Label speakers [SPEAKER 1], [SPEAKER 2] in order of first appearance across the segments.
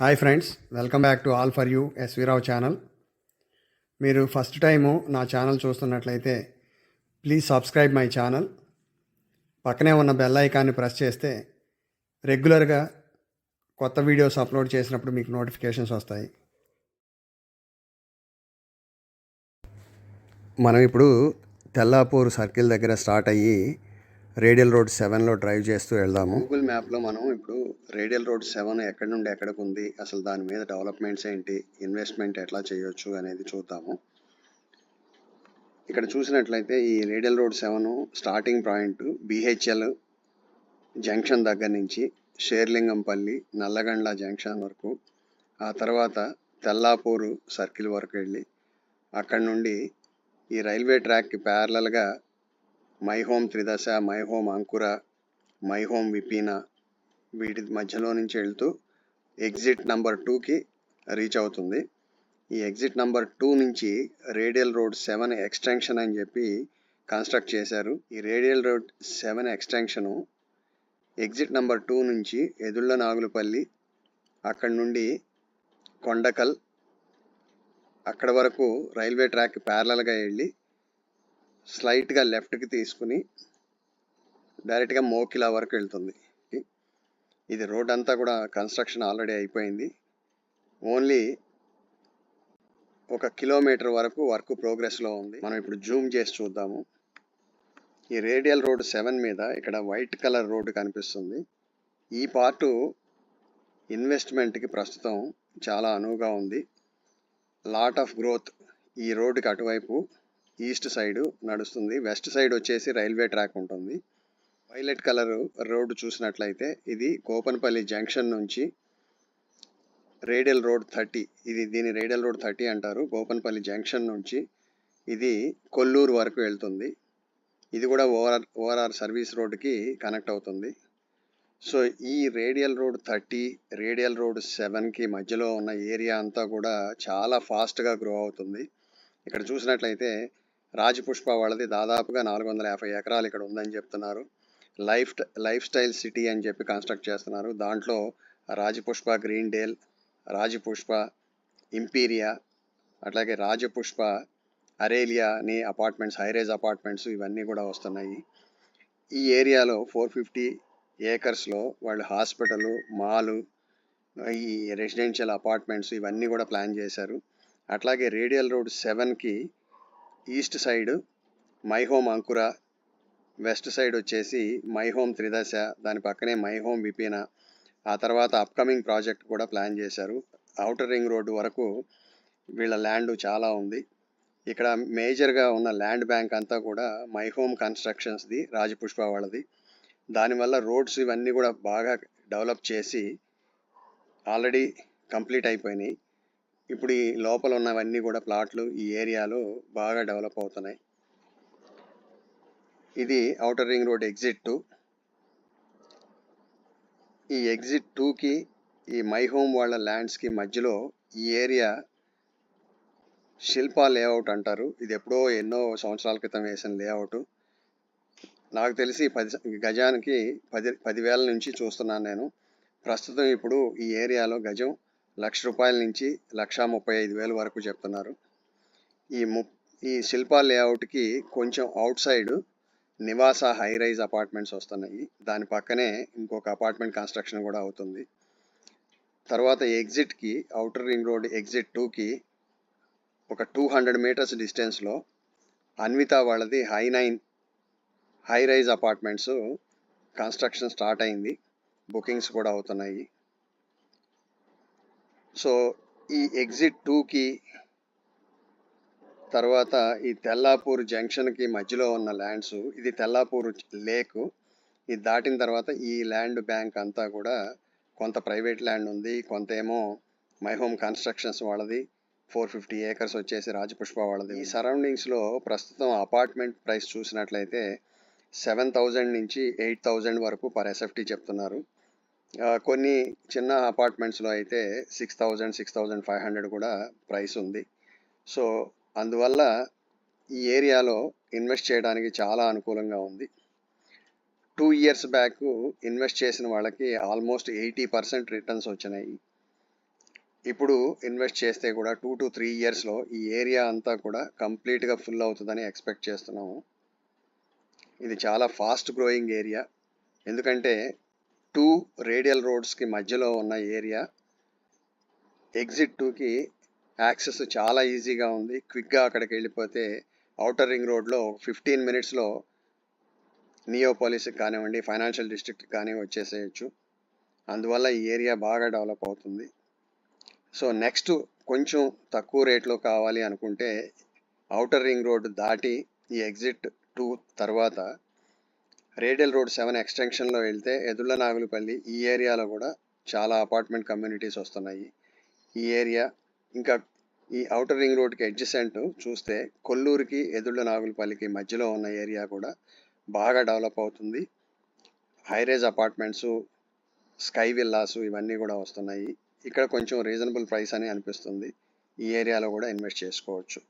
[SPEAKER 1] Hi friends welcome back to all for you SV Rao channel మీరు first time నా channel చూస్తున్నట్లయితే please subscribe my channel పక్కనే ఉన్న bell ఐకాన్ని press చేస్తే రెగ్యులర్గా కొత్త వీడియోస్ అప్లోడ్ చేసినప్పుడు మీకు నోటిఫికేషన్స్ వస్తాయి. మనం ఇప్పుడు తెల్లాపూర్ సర్కిల్ దగ్గర స్టార్ట్ అయ్యి రేడియల్ రోడ్ సెవెన్లో డ్రైవ్ చేస్తూ వెళ్దాము. గూగుల్ మ్యాప్లో మనం ఇప్పుడు రేడియల్ రోడ్ సెవెన్ ఎక్కడి నుండి ఎక్కడికి ఉంది అసలు దాని మీద డెవలప్మెంట్స్ ఏంటి ఇన్వెస్ట్మెంట్ ఎట్లా చేయొచ్చు అనేది చూద్దాము. ఇక్కడ చూసినట్లయితే ఈ radial road seven starting point BHEL junction దగ్గర నుంచి షేర్లింగంపల్లి నల్లగండ్ల జంక్షన్ వరకు ఆ తర్వాత తెల్లాపూరు సర్కిల్ వరకు వెళ్ళి అక్కడ నుండి ఈ రైల్వే ట్రాక్కి ప్యారలల్గా My Home Tridasa My Home Ankura My Home Vipina వీటి మధ్యలో నుంచి వెళ్తూ ఎగ్జిట్ నంబర్ టూకి రీచ్ అవుతుంది. ఈ ఎగ్జిట్ నంబర్ టూ నుంచి రేడియల్ రోడ్ సెవెన్ ఎక్స్టెన్షన్ అని చెప్పి కన్స్ట్రక్ట్ చేశారు. ఈ radial road seven extension exit number two నుంచి ఎదుళ్ళ నాగులపల్లి అక్కడి నుండి కొండకల్ అక్కడ వరకు రైల్వే ట్రాక్ ప్యారలల్గా వెళ్ళి స్లైట్గా లెఫ్ట్కి తీసుకుని డైరెక్ట్గా మోకిలా వరకు వెళ్తుంది. ఇది రోడ్ అంతా కూడా కన్స్ట్రక్షన్ ఆల్రెడీ అయిపోయింది. ఓన్లీ ఒక కిలోమీటర్ వరకు వర్క్ ప్రోగ్రెస్లో ఉంది. మనం ఇప్పుడు జూమ్ చేసి చూద్దాము. ఈ రేడియల్ రోడ్ సెవెన్ మీద ఇక్కడ వైట్ కలర్ రోడ్డు కనిపిస్తుంది. ఈ పార్టు ఇన్వెస్ట్మెంట్కి ప్రస్తుతం చాలా అనువుగా ఉంది. లాట్ ఆఫ్ గ్రోత్ ఈ రోడ్డుకి అటువైపు ఈస్ట్ సైడ్ నడుస్తుంది. వెస్ట్ సైడ్ వచ్చేసి రైల్వే ట్రాక్ ఉంటుంది. వైలెట్ కలర్ రోడ్డు చూసినట్లయితే ఇది కోపనపల్లి జంక్షన్ నుంచి రేడియల్ రోడ్ థర్టీ. ఇది దీని రేడియల్ రోడ్ థర్టీ అంటారు. కోపనపల్లి జంక్షన్ నుంచి ఇది కొల్లూరు వరకు వెళ్తుంది. ఇది కూడా ఓఆర్ ఓఆర్ఆర్ సర్వీస్ రోడ్డుకి కనెక్ట్ అవుతుంది. సో ఈ radial road thirty radial road సెవెన్కి మధ్యలో ఉన్న ఏరియా అంతా కూడా చాలా ఫాస్ట్గా గ్రో అవుతుంది. ఇక్కడ చూసినట్లయితే రాజపుష్ప వాళ్ళది దాదాపుగా నాలుగు వందల యాభై ఎకరాలు ఇక్కడ ఉందని చెప్తున్నారు. లైఫ్ లైఫ్ స్టైల్ సిటీ అని చెప్పి కన్స్ట్రక్ట్ చేస్తున్నారు. దాంట్లో Rajapushpa green dale Rajapushpa Imperia అట్లాగే రాజపుష్ప అరేలియా అని అపార్ట్మెంట్స్ హైరేజ్ అపార్ట్మెంట్స్ ఇవన్నీ కూడా వస్తున్నాయి. ఈ ఏరియాలో ఫోర్ ఫిఫ్టీ ఏకర్స్లో వాళ్ళు హాస్పిటల్ మాలు ఈ రెసిడెన్షియల్ అపార్ట్మెంట్స్ ఇవన్నీ కూడా ప్లాన్ చేశారు. అట్లాగే రేడియల్ రోడ్ సెవెన్కి east side my home Ankura west side వచ్చేసి మై హోమ్ త్రిదశ దాని పక్కనే మై హోమ్ విపీన ఆ తర్వాత అప్కమింగ్ ప్రాజెక్ట్ కూడా ప్లాన్ చేశారు. అవుటర్ రింగ్ రోడ్డు వరకు వీళ్ళ ల్యాండ్ చాలా ఉంది. ఇక్కడ మేజర్గా ఉన్న ల్యాండ్ బ్యాంక్ అంతా కూడా మై హోమ్ కన్స్ట్రక్షన్స్ది రాజపుష్ప వాళ్ళది. దానివల్ల రోడ్స్ ఇవన్నీ కూడా బాగా డెవలప్ చేసి ఆల్రెడీ కంప్లీట్ అయిపోయినాయి. ఇప్పుడు ఈ లోపల ఉన్నవన్నీ కూడా ప్లాట్లు ఈ ఏరియాలో బాగా డెవలప్ అవుతున్నాయి. ఇది outer ring road exit two. ఈ ఎగ్జిట్ టూకి ఈ మై హోమ్ వాళ్ళ ల్యాండ్స్కి మధ్యలో ఈ ఏరియా శిల్పా లేఅవుట్ అంటారు. ఇది ఎప్పుడో ఎన్నో సంవత్సరాల క్రితం వేసిన లేఅవుట్. నాకు తెలిసి పది గజానికి పది పదివేల నుంచి చూస్తున్నాను నేను. ప్రస్తుతం ఇప్పుడు ఈ ఏరియాలో గజం లక్ష రూపాయల నుంచి లక్ష ముప్పై ఐదు వేలు వరకు చెప్తున్నారు. ఈ ము ఈ శిల్పా లేఅవుట్కి కొంచెం outside Nivasa high rise apartments వస్తున్నాయి. దాని పక్కనే ఇంకొక అపార్ట్మెంట్ కన్స్ట్రక్షన్ కూడా అవుతుంది. తర్వాత ఎగ్జిట్కి అవుటర్ రింగ్ రోడ్ ఎగ్జిట్ టూకి ఒక టూ హండ్రెడ్ మీటర్స్ డిస్టెన్స్లో అన్విత వాళ్ళది high nine high rise apartments construction start అయింది. బుకింగ్స్ కూడా అవుతున్నాయి. సో ఈ ఎగ్జిట్ టూకి తర్వాత ఈ తెల్లాపూర్ జంక్షన్కి మధ్యలో ఉన్న ల్యాండ్స్ ఇది తెల్లాపూర్ లేక్ ఇది దాటిన తర్వాత ఈ ల్యాండ్ బ్యాంక్ అంతా కూడా కొంత ప్రైవేట్ ల్యాండ్ ఉంది. కొంత ఏమో మై హోమ్ కన్స్ట్రక్షన్స్ వాళ్ళది ఫోర్ ఫిఫ్టీ ఏకర్స్ వచ్చేసి రాజపుష్ప వాళ్ళది. ఈ సరౌండింగ్స్లో ప్రస్తుతం అపార్ట్మెంట్ ప్రైస్ చూసినట్లయితే సెవెన్ థౌజండ్ నుంచి ఎయిట్ థౌజండ్ వరకు పర్ ఎస్ఎఫ్టీ చెప్తున్నారు. కొన్ని చిన్న అపార్ట్మెంట్స్లో అయితే six thousand six thousand five hundred కూడా ప్రైస్ ఉంది. సో అందువల్ల ఈ ఏరియాలో ఇన్వెస్ట్ చేయడానికి చాలా అనుకూలంగా ఉంది. టూ ఇయర్స్ బ్యాక్ ఇన్వెస్ట్ చేసిన వాళ్ళకి ఆల్మోస్ట్ ఎయిటీ పర్సెంట్ రిటర్న్స్ వచ్చినాయి. ఇప్పుడు ఇన్వెస్ట్ చేస్తే కూడా టూ టు త్రీ ఇయర్స్లో ఈ ఏరియా అంతా కూడా కంప్లీట్గా ఫుల్ అవుతుందని ఎక్స్పెక్ట్ చేస్తున్నాము. ఇది చాలా ఫాస్ట్ గ్రోయింగ్ ఏరియా ఎందుకంటే టూ రేడియల్ రోడ్స్కి మధ్యలో ఉన్న ఏరియా. ఎగ్జిట్ టూకి యాక్సెస్ చాలా ఈజీగా ఉంది. క్విక్గా అక్కడికి వెళ్ళిపోతే అవుటర్ రింగ్ రోడ్లో ఫిఫ్టీన్ మినిట్స్లో నియోపాలిస్కి కానివ్వండి ఫైనాన్షియల్ డిస్ట్రిక్ట్ కానీ వచ్చేసేయచ్చు. అందువల్ల ఈ ఏరియా బాగా డెవలప్ అవుతుంది. సో నెక్స్ట్ కొంచెం తక్కువ రేట్లో కావాలి అనుకుంటే అవుటర్ రింగ్ రోడ్ దాటి ఈ ఎగ్జిట్ టూ తర్వాత రేడియల్ రోడ్ సెవెన్ ఎక్స్టెన్షన్లో వెళ్తే ఎదుళ్ళ నాగులపల్లి ఈ ఏరియాలో కూడా చాలా అపార్ట్మెంట్ కమ్యూనిటీస్ వస్తున్నాయి. ఈ ఏరియా ఇంకా ఈ అవుటర్ రింగ్ రోడ్కి అడ్జసెంట్ చూస్తే కొల్లూరుకి ఎదుళ్ళ నాగులపల్లికి మధ్యలో ఉన్న ఏరియా కూడా బాగా డెవలప్ అవుతుంది. హైరేజ్ అపార్ట్మెంట్స్ స్కై విల్లాస్ ఇవన్నీ కూడా వస్తున్నాయి. ఇక్కడ కొంచెం రీజనబుల్ ప్రైస్ అని అనిపిస్తుంది. ఈ ఏరియాలో కూడా ఇన్వెస్ట్ చేసుకోవచ్చు.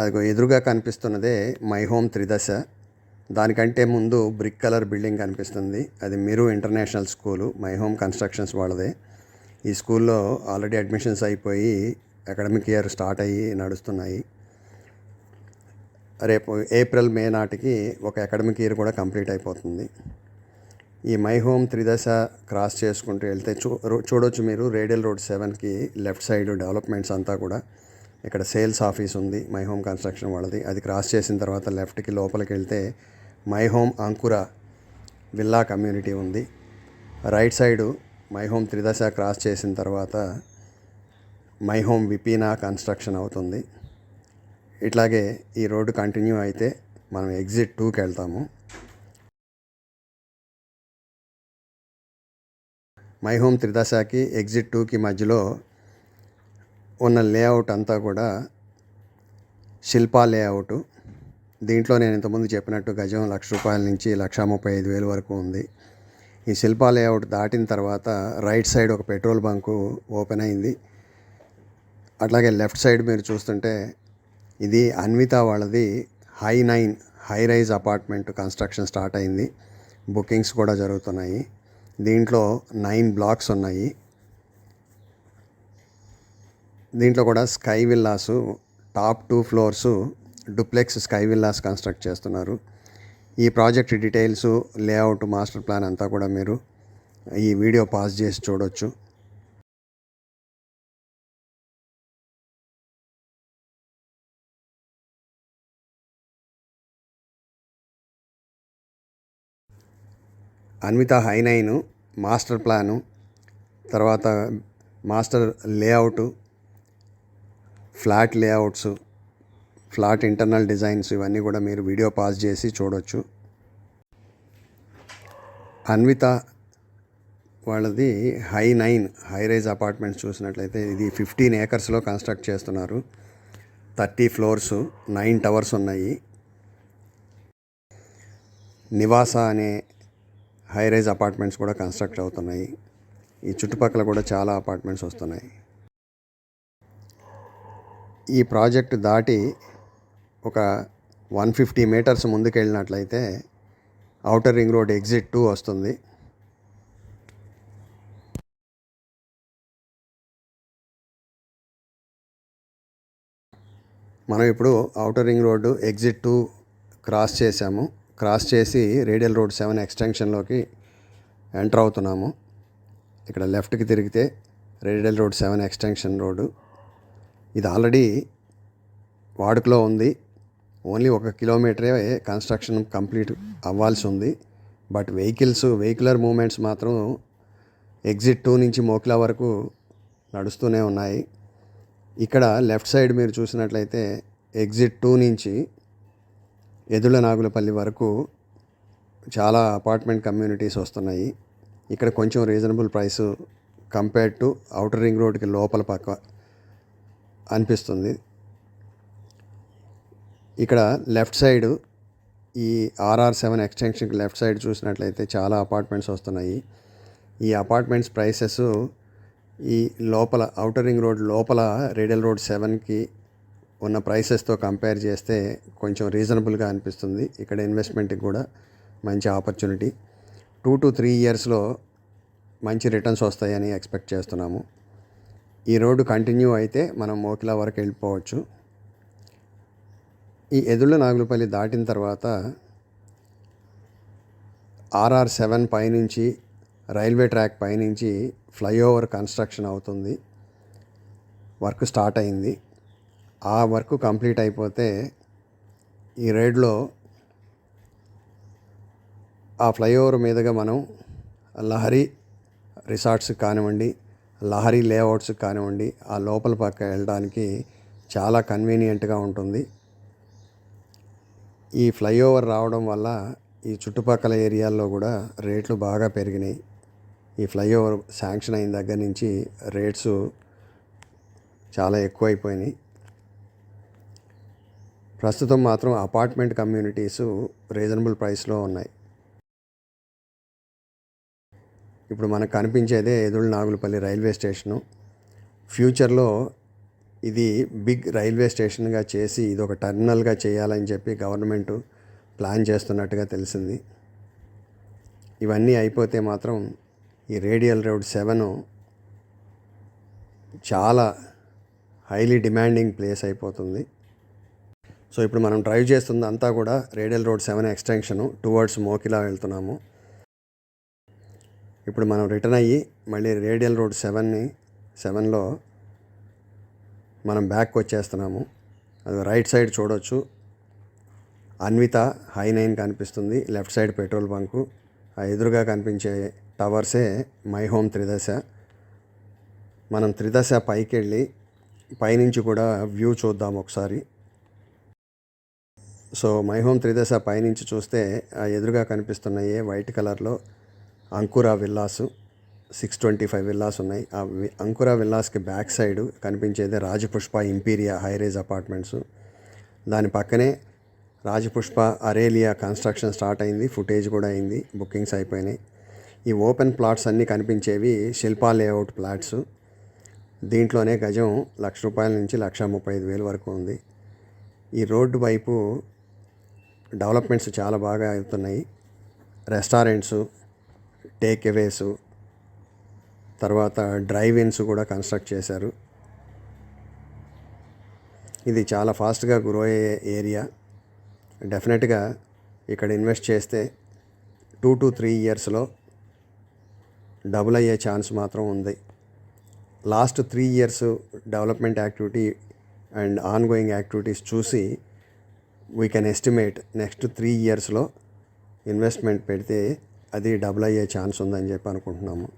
[SPEAKER 1] అదిగో ఎదురుగా కనిపిస్తున్నదే మై హోమ్ త్రిదశ. దానికంటే ముందు బ్రిక్ కలర్ బిల్డింగ్ కనిపిస్తుంది. అది Meru international school my home constructions వాళ్ళదే. ఈ స్కూల్లో ఆల్రెడీ అడ్మిషన్స్ అయిపోయి అకాడమిక్ ఇయర్ స్టార్ట్ అయ్యి నడుస్తున్నాయి. రేపు ఏప్రిల్ మే నాటికి ఒక అకాడమిక్ ఇయర్ కూడా కంప్లీట్ అయిపోతుంది. ఈ మై హోమ్ త్రిదశ క్రాస్ చేసుకుంటూ వెళ్తే చూ చూడొచ్చు మీరు. రేడియల్ రోడ్ సెవెన్కి లెఫ్ట్ సైడ్ డెవలప్మెంట్స్ అంతా కూడా. ఇక్కడ సేల్స్ ఆఫీస్ ఉంది మై హోమ్ కన్స్ట్రక్షన్ వాళ్ళది. అది క్రాస్ చేసిన తర్వాత లెఫ్ట్కి లోపలికి వెళ్తే my home Ankura villa community ఉంది. Right side my home Tridasa cross చేసిన తర్వాత మై హోమ్ విపీనా కన్స్ట్రక్షన్ అవుతుంది. ఇట్లాగే ఈ రోడ్డు కంటిన్యూ అయితే మనం ఎగ్జిట్ టూకి వెళ్తాము. మై హోమ్ త్రిదశకి ఎగ్జిట్ టూకి మధ్యలో ఉన్న లేఅవుట్ అంతా కూడా శిల్పా లేఅవుట్. దీంట్లో నేను ఇంతకుముందు చెప్పినట్టు గజం లక్ష రూపాయల నుంచి లక్ష ముప్పై ఐదు వేలు వరకు ఉంది. ఈ శిల్పా లేఅవుట్ దాటిన తర్వాత రైట్ సైడ్ ఒక పెట్రోల్ బంకు ఓపెన్ అయింది. అట్లాగే లెఫ్ట్ సైడ్ మీరు చూస్తుంటే ఇది అన్విత వాళ్ళది high nine high rise apartment construction start అయింది. బుకింగ్స్ కూడా జరుగుతున్నాయి. దీంట్లో నైన్ బ్లాక్స్ ఉన్నాయి. దీంట్లో కూడా sky villas top two floors duplex sky villas construct చేస్తున్నారు. ఈ project details layout master plan అంతా కూడా మీరు ఈ వీడియో పాస్ చేసి చూడొచ్చు. Anvita high nine master plan తర్వాత master layout flat layouts flat internal designs ఇవన్నీ కూడా మీరు వీడియో పాస్ చేసి చూడొచ్చు. అన్విత వాళ్ళది high nine high rise apartments చూసినట్లయితే ఇది ఫిఫ్టీన్ ఏకర్స్లో కన్స్ట్రక్ట్ చేస్తున్నారు. థర్టీ ఫ్లోర్స్ నైన్ టవర్స్ ఉన్నాయి. నివాస అనే హై రైజ్ అపార్ట్మెంట్స్ కూడా కన్స్ట్రక్ట్ అవుతున్నాయి. ఈ చుట్టుపక్కల కూడా చాలా అపార్ట్మెంట్స్ వస్తున్నాయి. ఈ ప్రాజెక్ట్ దాటి ఒక వన్ ఫిఫ్టీ మీటర్స్ ముందుకు వెళ్ళినట్లయితే రింగ్ రోడ్ ఎగ్జిట్ టూ వస్తుంది. మనం ఇప్పుడు outer ring road exit two cross చేసాము క్రాస్ చేసి రేడియల్ రోడ్ సెవెన్ ఎక్స్టెన్షన్లోకి ఎంటర్ అవుతున్నాము. ఇక్కడ లెఫ్ట్కి తిరిగితే radial road seven extension road. ఇది ఆల్రెడీ వాడుకలో ఉంది. ఓన్లీ ఒక కిలోమీటరే కన్స్ట్రక్షన్ కంప్లీట్ అవ్వాల్సి ఉంది. బట్ వెహికల్స్ వెహికులర్ మూమెంట్స్ మాత్రం ఎగ్జిట్ టూ నుంచి మోక్లా వరకు నడుస్తూనే ఉన్నాయి. ఇక్కడ లెఫ్ట్ సైడ్ మీరు చూసినట్లయితే ఎగ్జిట్ టూ నుంచి ఎదుల నాగులపల్లి వరకు చాలా అపార్ట్మెంట్ కమ్యూనిటీస్ వస్తున్నాయి. ఇక్కడ కొంచెం reasonable price compared to outer ring రోడ్కి లోపల పక్క అనిపిస్తుంది. ఇక్కడ లెఫ్ట్ సైడ్ ఈ ఆర్ఆర్ సెవెన్ ఎక్స్టెన్షన్కి లెఫ్ట్ సైడ్ చూసినట్లయితే చాలా అపార్ట్మెంట్స్ వస్తున్నాయి. ఈ అపార్ట్మెంట్స్ ప్రైసెస్ ఈ లోపల ఔటర్ రింగ్ రోడ్ లోపల రేడియల్ రోడ్ సెవెన్కి ఉన్న ప్రైసెస్తో కంపేర్ చేస్తే కొంచెం రీజనబుల్గా అనిపిస్తుంది. ఇక్కడ ఇన్వెస్ట్మెంట్కి కూడా మంచి ఆపర్చునిటీ. టూ టు త్రీ ఇయర్స్లో మంచి రిటర్న్స్ వస్తాయని ఎక్స్పెక్ట్ చేస్తున్నాము. ఈ రోడ్డు కంటిన్యూ అయితే మనం మోకిలా వరకు వెళ్ళిపోవచ్చు. ఈ ఎదుళ్ళ నాగులపల్లి దాటిన తర్వాత ఆర్ఆర్ సెవెన్ పైనుంచి రైల్వే ట్రాక్ పైనుంచి ఫ్లైఓవర్ కన్స్ట్రక్షన్ అవుతుంది. వర్క్ స్టార్ట్ అయింది. ఆ వర్క్ కంప్లీట్ అయిపోతే ఈ రైడ్లో ఆ ఫ్లైఓవర్ మీదుగా మనం లహరి రిసార్ట్స్ కానివ్వండి లహరి లేఅవుట్స్ కానివ్వండి ఆ లోపల పక్క వెళ్ళడానికి చాలా కన్వీనియంట్గా ఉంటుంది. ఈ ఫ్లైఓవర్ రావడం వల్ల ఈ చుట్టుపక్కల ఏరియాల్లో కూడా రేట్లు బాగా పెరిగినాయి. ఈ ఫ్లైఓవర్ శాంక్షన్ అయిన దగ్గర నుంచి రేట్స్ చాలా ఎక్కువైపోయినాయి. ప్రస్తుతం మాత్రం అపార్ట్మెంట్ కమ్యూనిటీస్ రీజనబుల్ ప్రైస్లో ఉన్నాయి. ఇప్పుడు మనకు కనిపించేదే ఎదురు నాగులపల్లి రైల్వే స్టేషను. ఫ్యూచర్లో ఇది బిగ్ రైల్వే స్టేషన్గా చేసి ఇది ఒక టర్మినల్గా చేయాలని చెప్పి గవర్నమెంట్ ప్లాన్ చేస్తున్నట్టుగా తెలిసింది. ఇవన్నీ అయిపోతే మాత్రం ఈ రేడియల్ రోడ్ సెవెన్ చాలా హైలీ డిమాండింగ్ ప్లేస్ అయిపోతుంది. సో ఇప్పుడు మనం డ్రైవ్ చేస్తుంది అంతా కూడా radial road seven extension towards Mokila వెళ్తున్నాము. ఇప్పుడు మనం రిటర్న్ అయ్యి మళ్ళీ రేడియల్ రోడ్ సెవెన్ని సెవెన్లో మనం బ్యాక్ వచ్చేస్తున్నాము. అది రైట్ సైడ్ చూడొచ్చు. అన్విత హై నైన్ కనిపిస్తుంది. లెఫ్ట్ సైడ్ పెట్రోల్ బంకు ఆ ఎదురుగా కనిపించే టవర్సే మై హోమ్ త్రిదశ. మనం త్రిదశ పైకి వెళ్ళి పైనుంచి కూడా వ్యూ చూద్దాం ఒకసారి. సో మై హోమ్ త్రిదశ పైనుంచి చూస్తే ఆ ఎదురుగా కనిపిస్తున్నాయి వైట్ కలర్లో Ankura villas six twenty five villas ఉన్నాయి. ఆ వి- అంకురా విల్లాస్కి బ్యాక్ సైడ్ కనిపించేది రాజపుష్ప ఇంపీరియా హైరేజ్ అపార్ట్మెంట్స్. దాని పక్కనే రాజపుష్ప అరేలియా కన్స్ట్రక్షన్ స్టార్ట్ అయింది ఫుటేజ్ కూడా అయింది బుకింగ్స్ అయిపోయినాయి. ఈ ఓపెన్ ప్లాట్స్ అన్నీ కనిపించేవి శిల్పా లేఅవుట్ ప్లాట్స్. దీంట్లోనే గజం లక్ష రూపాయల నుంచి లక్ష ముప్పై ఐదు వేలు వరకు ఉంది. ఈ రోడ్డు వైపు డెవలప్మెంట్స్ చాలా బాగా అవుతున్నాయి. రెస్టారెంట్స్ టేక్ అవేస్ తర్వాత డ్రైవ్ ఇన్స్ కూడా కన్స్ట్రక్ట్ చేశారు. ఇది చాలా ఫాస్ట్గా గ్రో అయ్యే ఏరియా. డెఫినెట్గా ఇక్కడ ఇన్వెస్ట్ చేస్తే టూ టు త్రీ ఇయర్స్లో డబుల్ అయ్యే ఛాన్స్ మాత్రం ఉంది. Last three years development activity and ongoing activities చూసి we can estimate next three ఇయర్స్లో ఇన్వెస్ట్మెంట్ పెడితే అది డబుల్ అయ్యే ఛాన్స్ ఉందని చెప్పి అనుకుంటున్నాము.